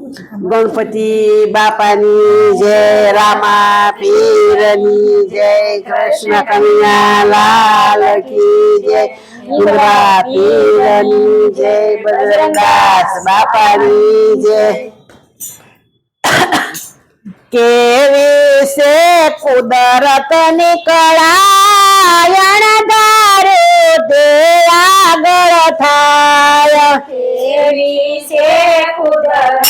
ગણપતિ બાપાની જય રામા પીરની જય કૃષ્ણ કન્યા લાલ કી જય ઇન્દ્રા પીરની જય બજરંગદાસ બાપાની જય કેવી છે કુદરત ની કળાયણ ધારે તે આગળ થાય એવી છે કુદરતની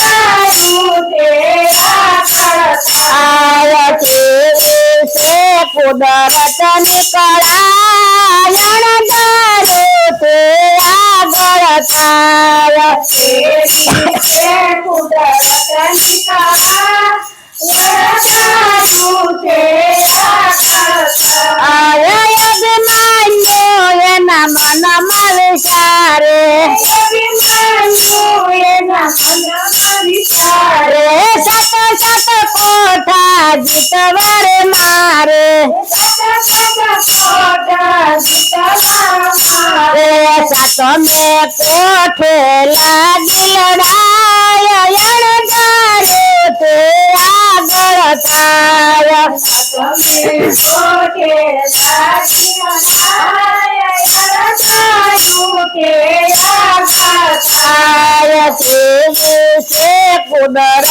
કુદરતની કળા યણદારો તે આગળ થાય આય અભિમાન્યો એના મનમાં જીતવરે મારે. રે સત મે કોઠે લાગી લડાય યણદારો તે આગળ થાય. છે કુદરતની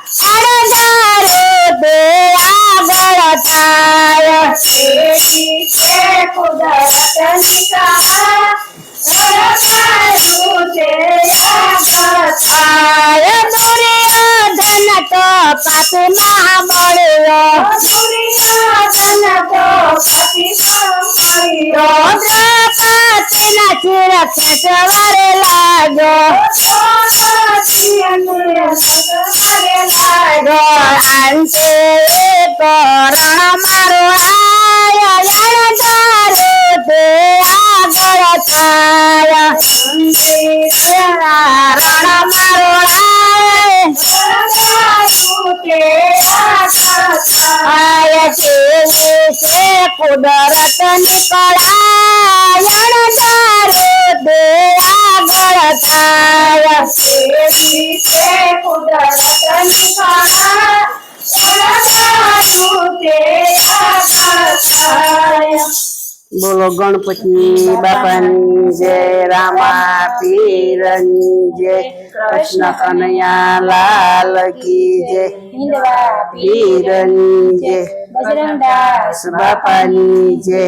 તે આગળ થાય. આય દુર્યોધન તો પાપી મહાબળ્યો દ્રૌપદીના ચિર ખેસવારે લાગ્યો અંતે કરણ મારો આય યણધારો તે આગળ થાય રણ મારો આય છે કુદરતની કળા બોલો ગણપતિ બાપાની જય, રામા પીરની જય, કૃષ્ણ કનૈયા લાલ કી જય પીરની જય બજરંગદાસ બાપાની જય.